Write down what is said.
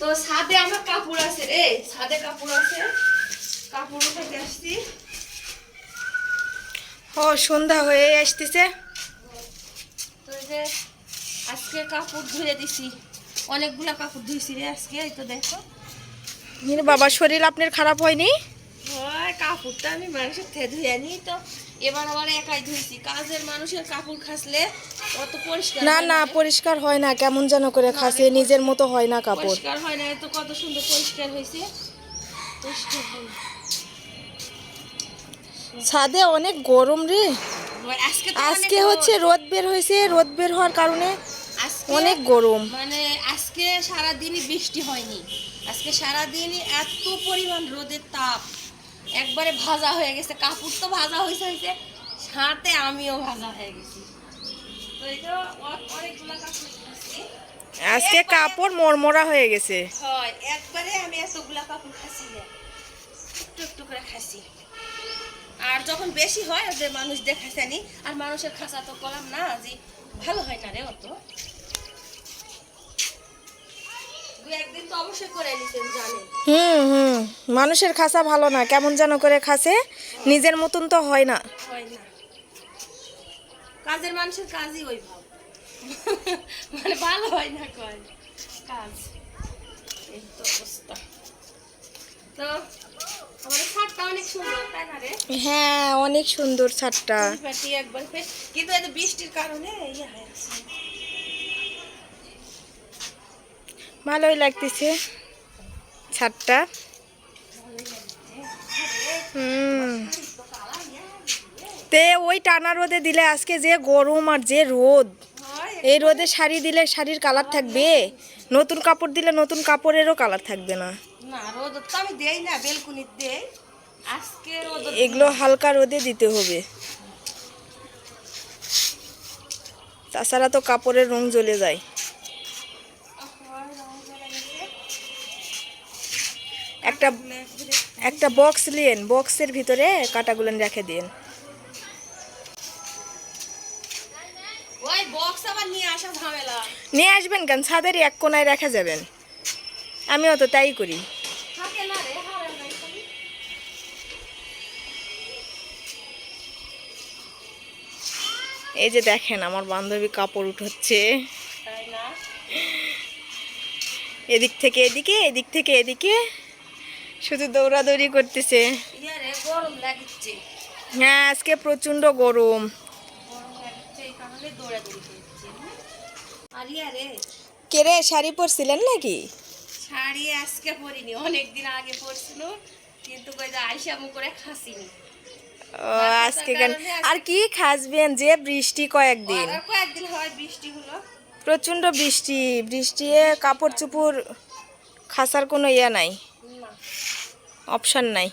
তো ছাদে আমার কাপড় আছে রে ছাদে কাপড় আছে। কাপড় উঠাতে আসছি। ও সন্ধ্যা হয়ে আসতেছে। তো এই যে আজকে কাপড় ধুয়ে দিছি। অনেকগুলা কাপড় ধুইছি রে আজকে এই তো দেখো। বাবা শরীর আপনার খারাপ হয়নি? হয় কাপড়টা আমি মানুষের থেকে ধুয়ে আনি তো এবার আবার একাই ধুইছি। কাজের মানুষের কাপড় খাসলে অত পরিষ্কার না না পরিষ্কার হয় না কেমন যেন করে খাসে নিজের মতো হয় না কাপড়। পরিষ্কার হয় না তো কত সুন্দর পরিষ্কার হয়েছে। পরিষ্কার হয় ছাদে অনেক গরম রে। আজকে হচ্ছে রোদ। বের হয়েছে রোদ বের হওয়ার কারণে অনেক গরম। মানে আজকে সারাদিনই বৃষ্টি হয়নি। আজকে সারাদিনই এত পরিমাণ রোদের তাপ। একবারে ভাজা হয়ে গেছে কাপড় তো ভাজা হয়েছে হয়েছে সাথে আমিও ভাজা হয়ে গেছি। আজকে কাপড় মরমরা হয়ে গেছে। হয় একবারে আমি এতগুলা কাপড় খাসি না একটু একটু করে খাসি আর যখন বেশি হয় ওদের মানুষ দেখাছে নি। আর মানুষের খাসা তো করলাম না যে ভালো হয় না রে অত। হুম হুম। মানুষের খাসা ভালো না কেমন যেন করে খাসে নিজের মতন তো হয় না। কাজের মানুষের কাজই ওই মানে ভালো হয় না কয় কাজ। এই তো অবস্থা। তো অনেক সুন্দর তাই হ্যাঁ অনেক সুন্দর ছাদটা। কিন্তু বৃষ্টির কারণে ইয়ে ভালোই লাগতেছে ছাদটা। তে ওই টানা রোদে দিলে আজকে যে গরম আর যে রোদ। এই রোদে শাড়ি দিলে শাড়ির কালার থাকবে। নতুন কাপড় দিলে নতুন কাপড়েরও কালার থাকবে না। এগুলো হালকা রোদে দিতে হবে। তাছাড়া তো কাপড়ের রং জ্বলে যায়। একটা একটা বক্স নিয়েন বক্সের ভিতরে কাটাগুলো রেখে দিন। ওই বক্স আবার নিয়ে আসা ঝামেলা। নিয়ে আসবেন কেন? ছাদের এক কোনায় রেখে যাবেন। আমিও তো তাই করি। এই যে দেখেন আমার বান্ধবী কাপড় উঠোচ্ছে। এদিক থেকে এদিকে এদিক থেকে এদিকে। শুধু দৌড়াদৌড়ি করতেছে। হ্যাঁ আজকে প্রচণ্ড গরম। কেরে শাড়ি পরছিলেন নাকি? শাড়ি আজকে পরিনি অনেক দিন আগে পরছিল কিন্তু আইসা মুখ করে খাসিনি। ও আজকে কেন? আর কি খাসবেন যে বৃষ্টি কয়েকদিন? হয় বৃষ্টি হলো। প্রচণ্ড বৃষ্টি বৃষ্টিতে কাপড় চুপড় খাসার কোনো ইয়ে নাই। অপশান নাই।